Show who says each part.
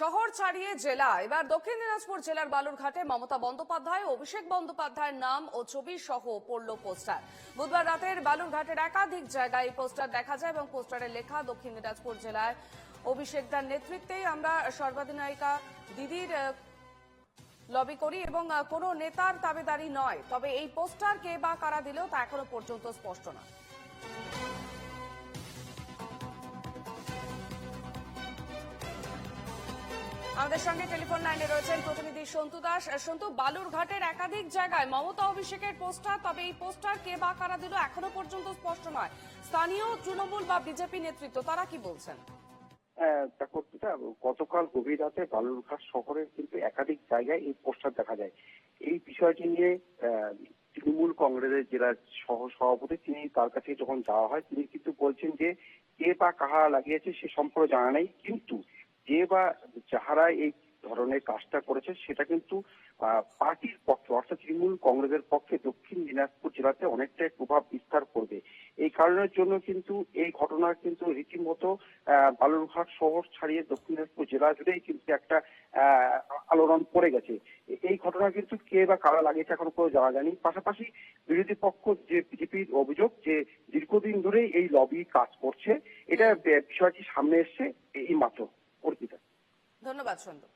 Speaker 1: শহর ছাড়িয়ে জেলা। এবার দক্ষিণ দিনাজপুর জেলার বালুরঘাটে মমতা বন্দ্যোপাধ্যায় অভিষেক বন্দ্যোপাধ্যায়ের নাম ও ছবি সহ পড়ল পোস্টার। বুধবার রাতের বালুরঘাটের একাধিক জায়গায় এই পোস্টার দেখা যায় এবং পোস্টারে লেখা দক্ষিণ দিনাজপুর জেলায়। অভিষেক দার নেতৃত্বেই আমরা সর্বাধিনায়িকা দিদির লবি করি এবং কোনো নেতার দাবিদারি নয়। তবে এই পোস্টার কে বা কারা দিলেও তা এখনও পর্যন্ত স্পষ্ট নয়। আমাদের সঙ্গে টেলিফোন লাইনে রয়েছেন প্রতিনিধি সন্তু দাস। সন্তু বালুরঘাটের একাধিক জায়গায় মমতা অভিষেকের পোস্টার তবে এই পোস্টার কে বা কারা দিল এখনও পর্যন্ত স্পষ্ট নয়। স্থানীয় তৃণমূল বা বিজেপি নেতৃত্ব তারা কি বলছেন?
Speaker 2: হ্যাঁ, দেখো গতকাল গভীর রাতে বালুরঘাট শহরের কিন্তু একাধিক জায়গায় এই পোস্টার দেখা যায়। এই বিষয়টি নিয়ে তৃণমূল কংগ্রেসের জেলা সহ সভাপতি তিনি তার কাছে যখন যাওয়া হয় তিনি কিন্তু বলছেন যে কে বা কাহা লাগিয়েছে সে সম্পর্কে জানা নেই। কিন্তু যে বা যাহারা এই ধরনের কাজটা করেছে, সেটা কিন্তু পার্টির পক্ষে, অর্থাৎ তৃণমূল কংগ্রেসের পক্ষে দক্ষিণ দিনাজপুর জেলাতে অনেকটাই প্রভাব বিস্তার করবে। এই কারণের জন্য কিন্তু এই ঘটনা কিন্তু রীতিমতো বালুরঘাট শহর ছাড়িয়ে দক্ষিণ দিনাজপুর জেলা জুড়েই কিন্তু একটা আলোড়ন পড়ে গেছে। এই ঘটনা কিন্তু কে বা কারা লাগিয়েছে এখন কোনো জানা যায়নি। পাশাপাশি বিরোধী পক্ষ যে বিজেপির অভিযোগ যে দীর্ঘদিন ধরেই এই লবি কাজ করছে, এটা বিষয়টি সামনে এসছে, এই মাত্র। অর্পিতা
Speaker 1: ধন্যবাদ সন্দীপ।